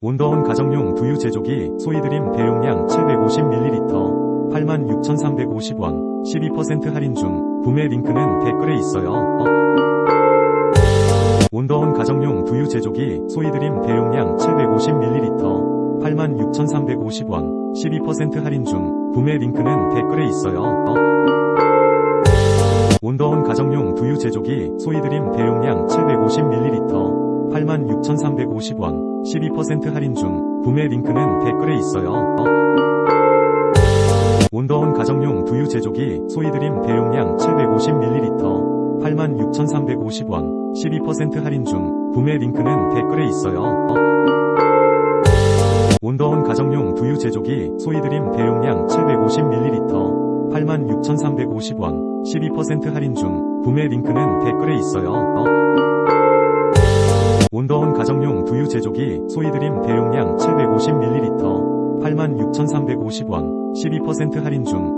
온더원 가정용 두유 제조기 소이드림 대용량 750ml 86,350원 12% 할인 중 구매 링크는 댓글에 있어요. 어. 온더원 가정용 두유 제조기 소이드림 대용량 750ml 86,350원 12% 할인 중 구매 링크는 댓글에 있어요. 어. 온더원 가정용 두유 제조기 소이드림 대용량 750ml 86,350원 12% 할인 중 구매 링크는 댓글에 있어요. 어. 온더원 가정용 두유 제조기 소이드림 대용량 750ml 86,350원 12% 할인 중 구매 링크는 댓글에 있어요. 어. 온더원 가정용 두유 제조기 소이드림 대용량 750ml 86,350원 12% 할인 중 구매 링크는 댓글에 있어요. 어. 온더원 가정용 두유 제조기 소이드림 대용량 750ml 86,350원 12% 할인 중